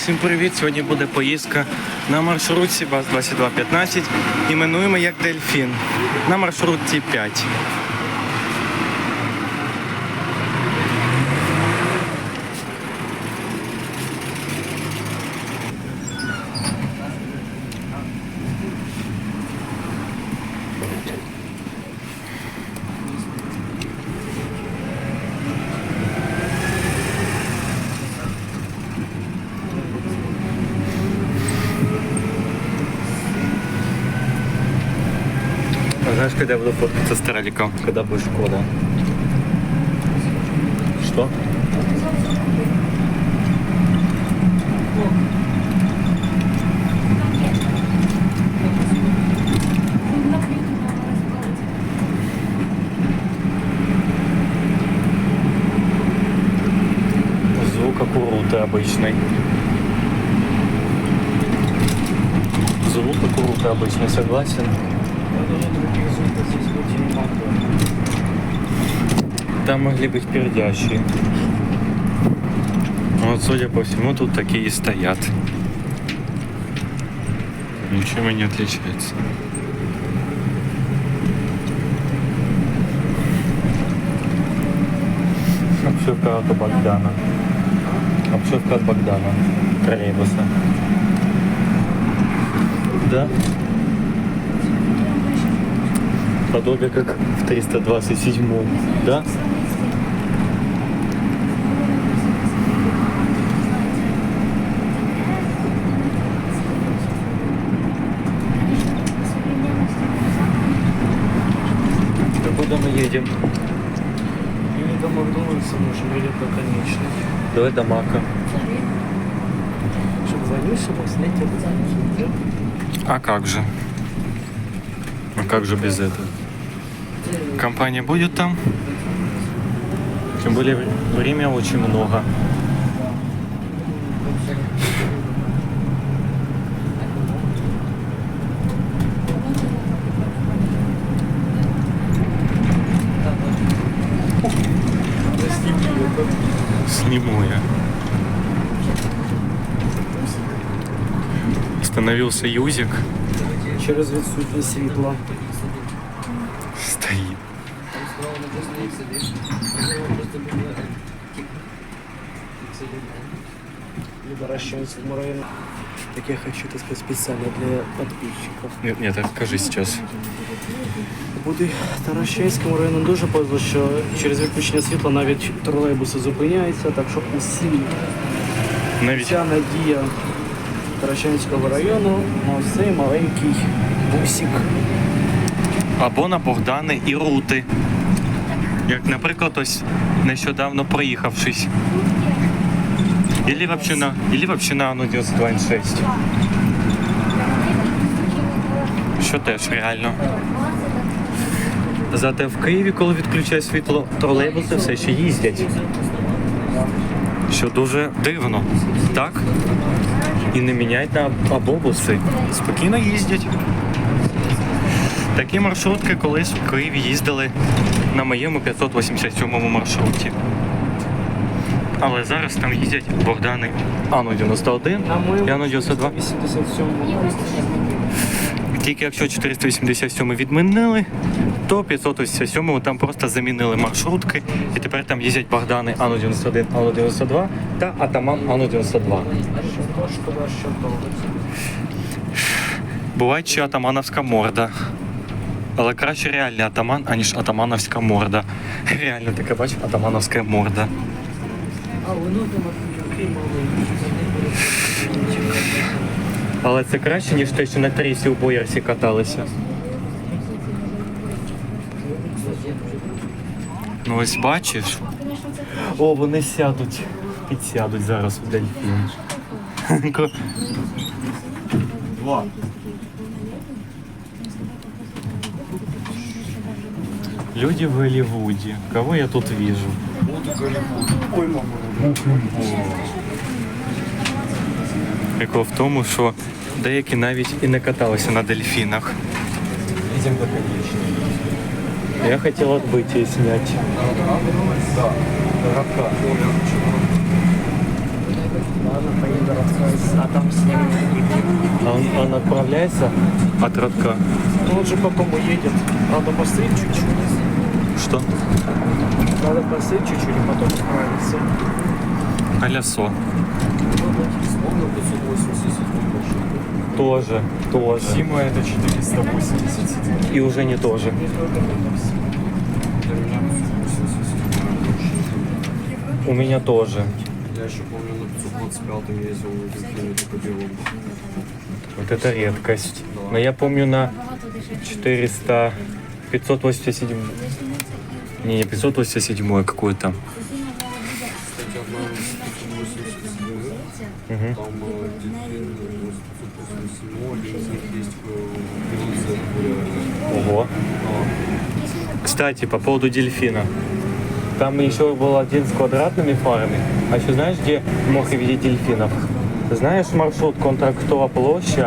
Всім привіт! Сьогодні буде поїздка на маршрутці БАЗ-2215. Іменуємо як Дельфін. На маршрутці 5. Знаешь, когда я буду фоткаться с траликом? Когда будет шкода? Что? Звук обычный. Звук кукуруты обычный, согласен. Там могли быть пердящие. Вот, судя по всему, тут такие стоят. Ничем и не отличается. Обшивка от Богдана. Обшивка от Богдана. Троллейбуса. Да? Подобие как в 327 да? Куда мы едем? Или до Макдональдса можем, или до конечной. Давай до Мака. Чтобы зависимо снять. А как же? А как же без этого? Компания будет там? Тем более вр- время очень много. Сниму я. Остановился Юзик. Через відсутність світла. Стоит. В Таращанскому районе. Так я хочу, так сказать, специально для подписчиков. Нет, нет, расскажи сейчас. Буде Таращанському району дуже повезло, що через відключення світла навіть тролейбуси зупиняються, так що усі Навіть вся надія Таращанського району на цей маленький бусик. Або на Богдани і Рути. Як, наприклад, ось нещодавно проїхавшись. Ілі вообще на, ілі вообще на Ану 926. Що теж реально. Зате в Києві, коли відключає світло, тролейбуси все ще їздять. Що дуже дивно, так? І не міняють на автобуси. Спокійно їздять. Такі маршрутки колись в Києві їздили на моєму 587 маршруті. Але зараз там їздять Богдани Ану 91 і Ану 92. Тільки якщо 487 відмінили, то 587 там просто замінили маршрутки, і тепер там їздять Богдани Ану 91, Ану 92 та Атаман Ану 92. Шкода, що. Буває ще атамановська морда. Але краще реальний атаман, аніж атамановська морда. Реально таке бач, атамановська морда. Але це краще, ніж те, що на трісі у боярсі каталися. Ну ось бачиш. О, вони сядуть. Підсядуть зараз у дельфін. Два. Люди в Голливуде. Кого я тут вижу? Ой, мама. Прикол в тому, що деякі навіть і не каталися на дельфінах. Їдемо до конечної. Я хотел отбытие снять. Да. Городка. Ладно, поїду розказати. а там с ним А он, он отправляется от родка? Ну, он же потом уедет. Надо посыть чуть-чуть. Что? Надо посыть чуть-чуть и потом. Вспомнил 587 Тоже, тоже. Сима это 480. И уже не тоже. Для меня 587 У меня тоже. Я еще помню на 525 ездил на Дельфине, только белым. Вот это редкость. Но я помню на 400... 587... Не, не 587 какой-то. Кстати, одна из 587, Мгм. там э, Дельфин 587, один из них есть в Белозе. Ого. Кстати, по поводу дельфина. Там еще был один с квадратными фарами. А еще знаешь, где мог видеть дельфинов? Знаешь маршрут Контрактова площадь,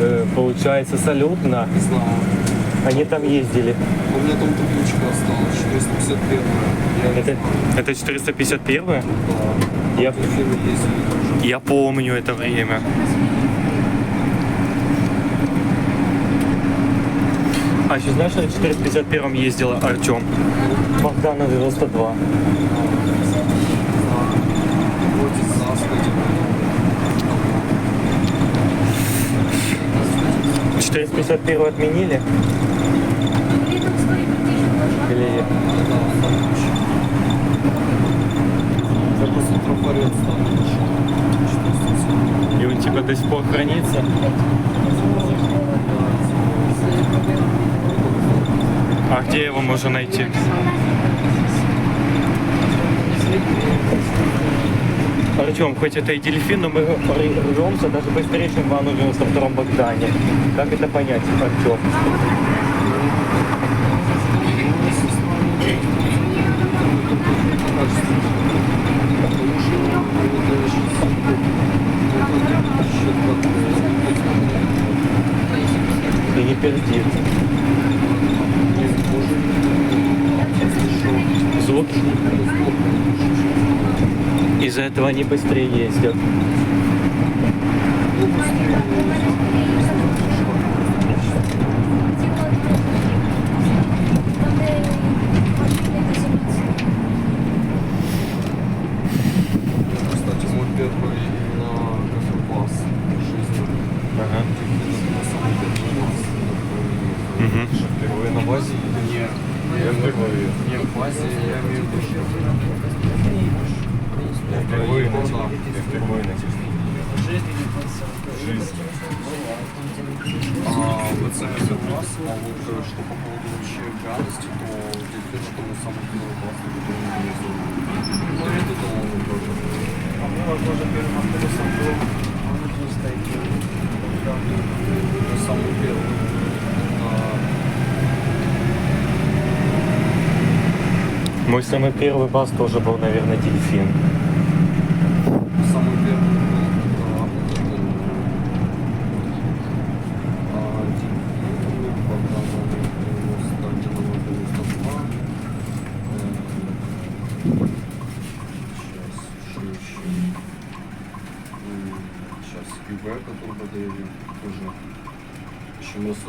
э, получается, салютно. Знаю. Они там ездили. У меня там табличка осталась, 451. Я не Это, это 451 Да. Я, я помню это время. А еще знаешь, на 451 ездила Артем? Богдана 92. Вроде 451 отменили? Или... И он типа до сих пор хранится? А где его можно найти? Артем, хоть это и дельфин, но мы рвемся даже быстрее, чем в Анну 92 Богдане. Как это понять, Артем? И не перди. Звук. Этого они быстрее ездят. Впервые на базе или не? Я впервые. Не в базе, я имею в виду. Впервые на Я впервые на А, в ЦМС класс, а вот что по поводу вообще гадости, то дельфин это мой самый первый класс, который я ездил. Ну, это думал тоже. А мы, возможно, первым автобусом был он один стоит. Это самый первый. А, Мой самый первый бас тоже был, наверное, дельфин. Самый первый был а, а, дебютный, Богдан Андреев, Сталин, Андреев, Сейчас ИВ, который подарили, тоже.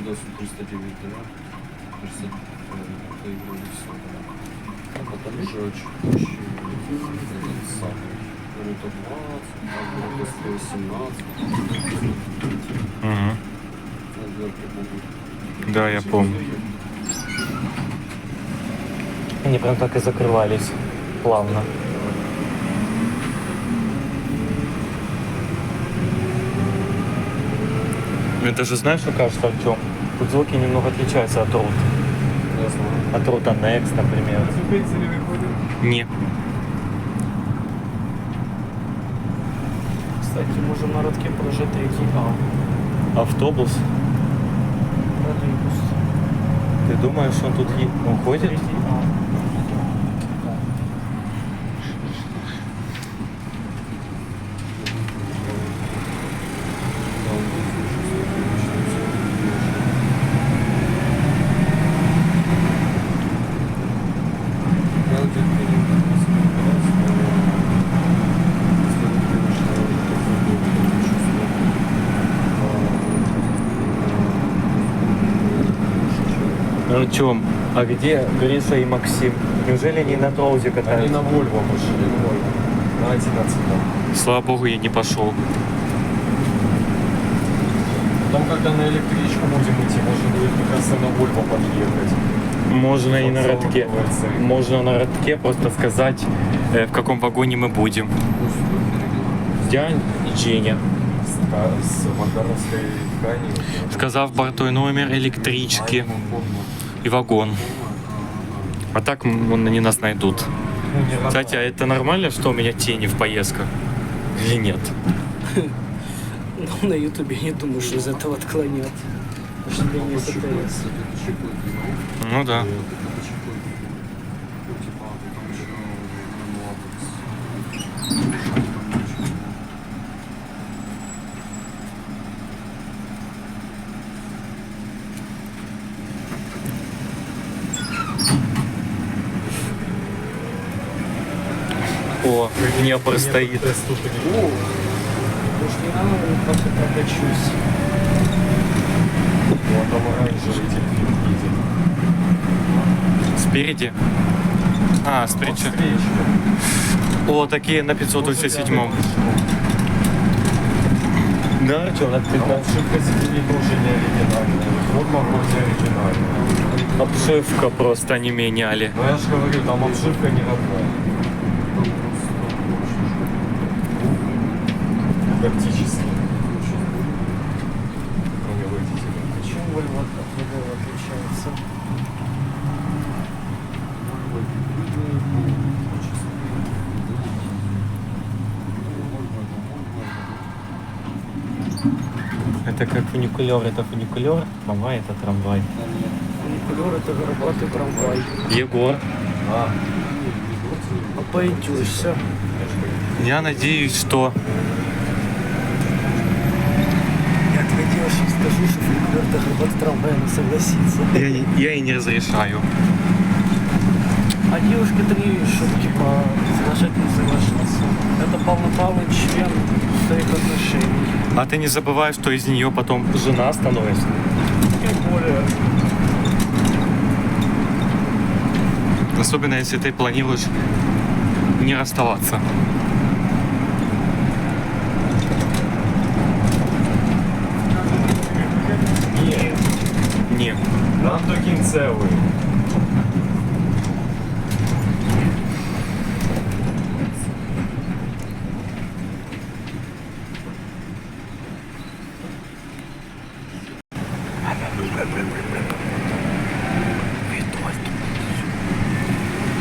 Мерседес 309, да? Мерседес, это и вроде все, да. А потом уже позже этот самый Рута 20, Рута 118, Угу. наверное, будут. Да, я помню. Они прям так и закрывались плавно. Мне даже знаешь, что кажется, Артем? Тут звуки немного отличаются от рут. От рута Next, например. Не. Кстати, можем на родке прожить третий А. Автобус. Троллейбус. Ты думаешь, он тут е- уходит? Третий А. Я вот это не собирался, но если, конечно, это будет Артем, а где Гриша и Максим? Неужели они на Троузе Они катаются? на Вольво пошли. На 11 Слава богу, я не пошел. Потом, когда на электричку будем идти, можно будет как раз и на Вольво подъехать. Можно и на Церковь. Можно на родке просто сказать, э, в каком вагоне мы будем. Я и Женя. Сказав бортой номер электрички и вагон. А так м, они нас найдут. Кстати, а это нормально, что у меня тени в поездках? Или нет? Ну, на ютубе не думаю, что из этого отклонят. Ну да. О, Днепр стоит. О, может, не надо как-то прокачусь. Вот там оранжевый. Спереди? А, с. О, такие на 587. Да, Артем, на А вот шибко сидели тоже не оригинальная. Вот вроде оригинальная. Обшивка просто не меняли. Но я же говорю, там обшивка не родная. Практически. Кроме водителя. Чем Volvo от другого отличается? Это как фуникулер, это фуникулер, трамвай это трамвай. Фуникулер это горбатый трамвай. Егор, А, Обойдешься. я надеюсь, что скажу, что фуникулер это горбатый трамвай, она согласится. я, я и не разрешаю. А девушка-то не видишь, что типа соглашать не соглашаться. Это полноправный член твоих отношений. А ты не забывай, что из нее потом жена становится. Тем более, Особенно если ты планируешь не расставаться. ні, Не. Кінцевої.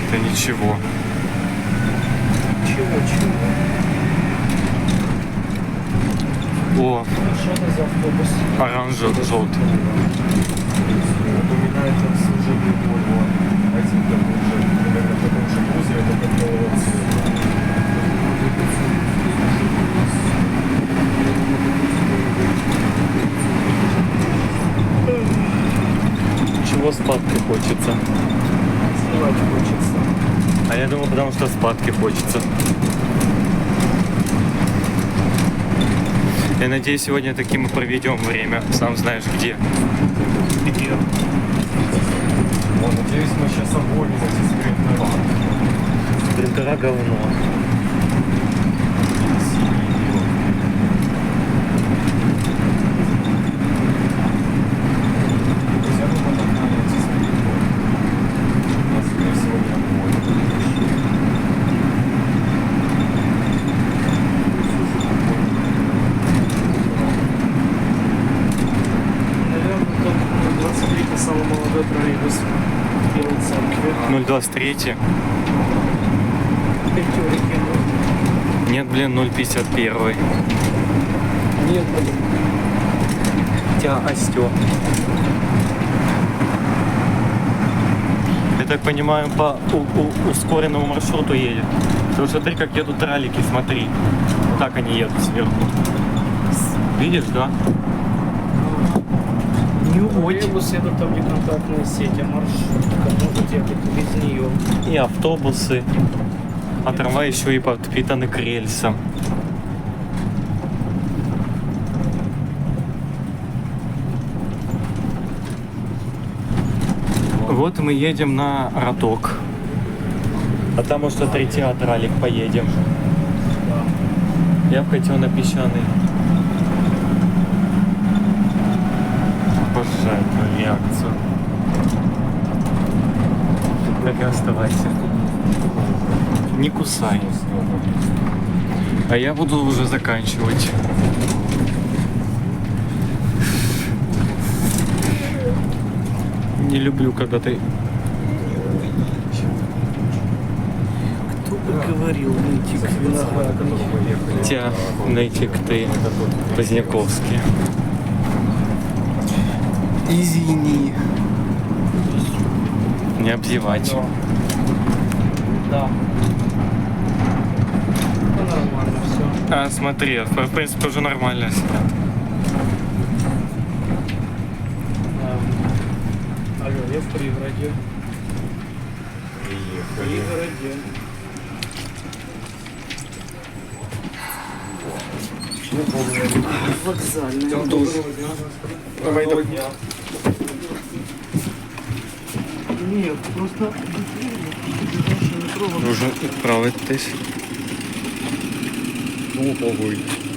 Это ничего. чего, чего? О, Что это за автобус? оранжево-желтый. Напоминает обслуживание Volvo. Один такой же, примерно в таком же только белого цвета. Чего спадки хочется? Снимать хочется. А я думал, потому что спадки хочется. Я надеюсь, сегодня таки мы проведем время. Сам знаешь где. Где? Надеюсь, мы сейчас эти спринтера. Принтера говно. Синий и белый. Друзья, мы подогнали эти спринтеры. У нас скорее всего не обгоним. Наверное, там 23 самый молодой троллейбус в Белой 023. Пятерки. Нет, блин, 051. Нет, блин. Хотя Остё. Я так понимаю, по ускоренному маршруту едет. Потому что смотри, как едут тралики, смотри. Вот так они едут сверху. Видишь, да? Не очень. Троллейбус это там не контактная сеть, а маршрутка может ехать без нее. И автобусы. А трамвай еще и подпитаны к рельсам. Вот мы едем на Роток. А там может три театралик поедем. Я бы хотел на песчаный. Так и оставайся. Не кусай. А я буду уже заканчивать. Не люблю, когда ты... Кто бы говорил, найти к винограду. Тебя найти к ты Поздняковский. Извини. Не обзывать. Да. Ну, нормально все. А, смотри, в принципе уже нормально снят. Алло, я в пригороде. В пригороде. Вокзальный. Давай, давай. Нет, просто Нужно відправитись. Ну, погодь.